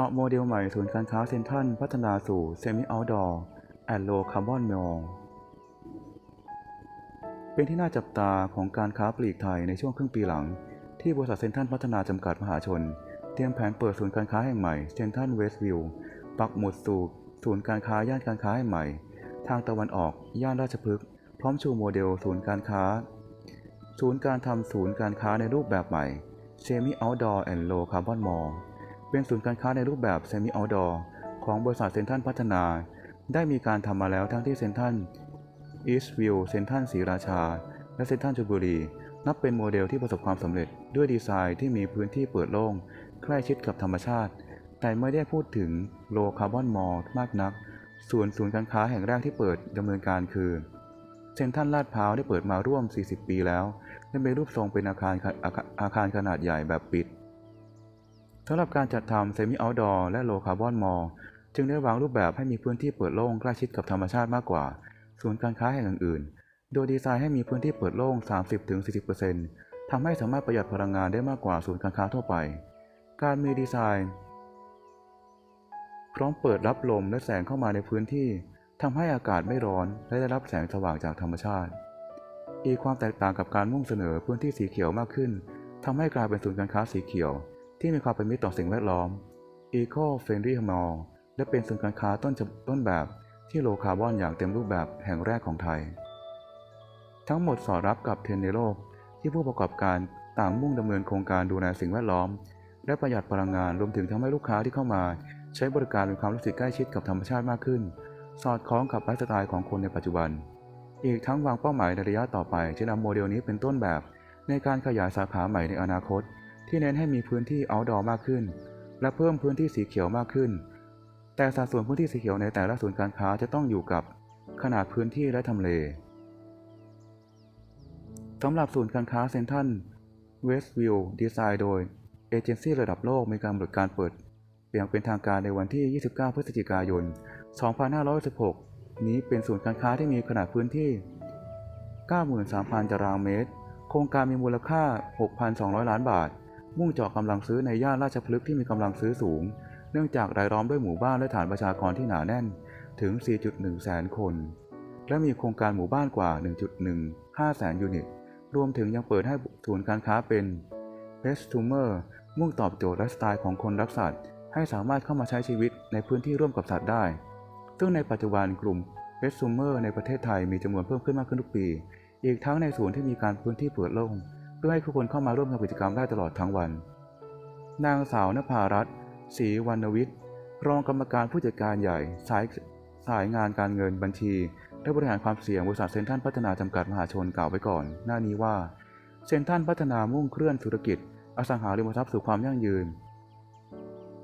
จาะโมเดลใหม่ศูนย์การค้าเซ็นทรัลพัฒนาสู่ Semi Outdoor and Low Carbon Mall เป็นที่น่าจับตาของการค้าปลีกไทยในช่วงครึ่งปีหลัง ที่บริษัทเซ็นทรัลพัฒนาจำกัดมหาชน เตรียมแผนเปิดศูนย์การค้าแห่งใหม่เซ็นทรัลเวสต์วิวปักหมุดสู่ศูนย์การค้าย่านการค้าแห่งใหม่ ทางตะวันออกย่านราชพฤกษ์พร้อมชูโมเดลศูนย์การค้า ศูนย์การทำศูนย์การค้าในรูปแบบใหม่ Semi Outdoor and Low Carbon Mall เป็นศูนย์การค้าในรูปแบบ Semi Outdoor ของบริษัทเซนทรัลพัฒนา ได้มีการทำมาแล้วทั้งที่เซนทรัลอีสต์วิวเซนทรัลศรีราชา และเซนทรัลชลบุรี นับเป็นโมเดลที่ประสบความสำเร็จด้วยดีไซน์ที่มีพื้นที่เปิดโล่งใกล้ชิดกับธรรมชาติ แต่ไม่ได้พูดถึงโลคาร์บอนมอลมากนัก ส่วนศูนย์การค้าแห่งแรกที่เปิดดำเนินการคือเซนทรัลลาดพร้าวได้เปิดมาร่วม 40 ปีแล้ว และมีรูปทรงเป็นอาคารอาอาคารขนาดใหญ่แบบปิด สำหรับการจัดทำเซมิเอาท์ดอร์และโลคาร์บอนมอลจึงได้วางรูปแบบให้มีพื้นที่เปิดโล่งใกล้ชิดกับธรรมชาติมากกว่า ศูนย์การค้าแห่งอื่นๆ โดยดีไซน์ให้มีพื้นที่เปิดโล่ง 30-40%ทำให้สามารถประหยัดพลังงานได้มากกว่าศูนย์การค้าทั่วไป การมีดีไซน์ พร้อมเปิดรับลมและแสงเข้ามาในพื้นที่ทำให้อากาศไม่ร้อนและได้รับแสงสว่างจากธรรมชาติ อีกความแตกต่างกับการมุ่งเสนอพื้นที่สีเขียวมากขึ้นทำให้กลายเป็นศูนย์การค้าสีเขียว ที่มีความเป็นมิตรต่อสิ่งแวดล้อม Eco Friendly Mall และเป็นศูนย์การค้าต้นต้นแบบที่โลคาร์บอนอย่างเต็มรูปแบบแห่งแรกของไทย ทั้งหมดสอดรับกับเทรนด์ในโลกที่ผู้ประกอบการต่างมุ่งดำเนินโครงการดูแลสิ่งแวดล้อม และประหยัดพลังงานรวมถึงทำให้ลูกค้าที่เข้ามา ใช้บริการมีความรู้สึกใกล้ชิดกับธรรมชาติมากขึ้น สอดคล้องกับไลฟ์สไตล์ของคนในปัจจุบัน อีกทั้งวางเป้าหมายในระยะต่อไปจะนำโมเดลนี้เป็นต้นแบบ ในการขยายสาขาใหม่ในอนาคต ที่เน้นให้มีพื้นที่ outdoor มากขึ้น และเพิ่มพื้นที่สีเขียวมากขึ้น แต่สัดส่วนพื้นที่สีเขียวในแต่ละศูนย์การค้าจะต้องอยู่กับขนาดพื้นที่และทำเลสำหรับศูนย์การค้าเซ็นทรัลเวสต์วิวดีไซน์โดยเอเจนซี่ระดับโลกมีการกำหนดการเปิดอย่างเป็นทางการในวันที่ 29 พฤศจิกายน 2516 นี้เป็นศูนย์การค้าที่มีขนาดพื้นที่ 93,000 ตารางเมตร โครงการมีมูลค่า 6,200 ล้านบาท มุ่งเจาะกำลังซื้อในย่านราชพฤกษ์ที่มีกำลังซื้อสูง เนื่องจากรายล้อมด้วยหมู่บ้านและฐานประชากรที่หนาแน่นถึง 4.1 แสนคน และมีโครงการหมู่บ้านกว่า 1.15 แสนยูนิต รวมถึงยังเปิดให้ศูนย์การค้าเป็น p e s t u m e r มุ่งตอบโจทย์ไลฟ์สไตล์ของคนรักสัตว์ ให้สามารถเข้ามาใช้ชีวิตในพื้นที่ร่วมกับสัตว์ได้ ซึ่งในปัจจุบันกลุ่ม p e s t u m e r ในประเทศไทยมีจำนวนเพิ่มขึ้นมากขึ้นทุกปี อีกทั้งในศูนย์ที่มีการพื้นที่เปิดโล่ง เพื่อให้ทุกคนเข้ามาร่วมทำกิจกรรมได้ตลอดทั้งวัน นางสาวนภารัตน์ศรีวรรณวิทย์ รองกรรมการผู้จัดการใหญ่สายสายงานการเงินบัญชีและบริหารความเสี่ยงบริษัทเซนทรัลพัฒนาจำกัดมหาชนกล่าวไว้ก่อน หน้านี้ว่า เซนทรัลพัฒนามุ่งเคลื่อนธุรกิจ อสังหาริมทรัพย์สู่ความยั่งยืน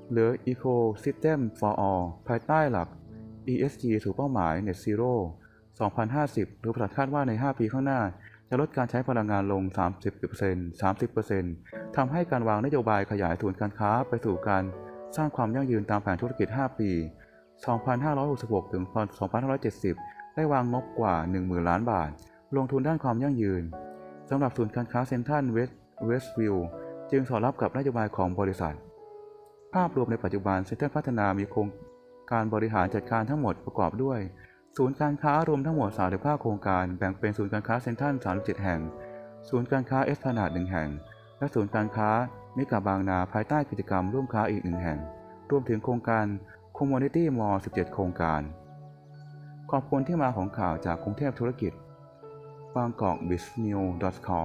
เหลือ Ecosystem for All ภายใต้หลัก ESG สู่เป้าหมาย Net Zero 2050โดยบริษัทคาดว่าใน 5 ปีข้างหน้า จะลดการใช้พลังงานลง 30% 30%ทำให้การวางนโยบายขยายศูนย์การค้าไปสู่การสร้างความยั่งยืนตามแผนธุรกิจ 5 ปี 2566 ถึง 2570 ได้วางงบกว่า 10,000 ล้านบาท ลงทุนด้านความยั่งยืน สำหรับศูนย์การค้าเซ็นทรัลเวสต์เวสต์วิวจึงสอดรับกับนโยบายของบริษัท ภาพรวมในปัจจุบันเซ็นทรัลพัฒนามีโครงการบริหารจัดการทั้งหมดประกอบด้วย ศูนย์การค้ารวมทั้งหมด 35 โครงการ แบ่งเป็นศูนย์การค้าเซ็นทรัล 37 แห่ง ศูนย์การค้าเอสพนาด1แห่ง และศูนย์การค้ามิกาบางนาภายใต้กิจกรรมร่วมค้าอีกหนึ่งแห่ง รวมถึงโครงการคอมมูนิตี้มอลล์17 โครงการ ขอบคุณที่มาของข่าวจากกรุงเทพธุรกิจบางกอก b i z n e w s c o m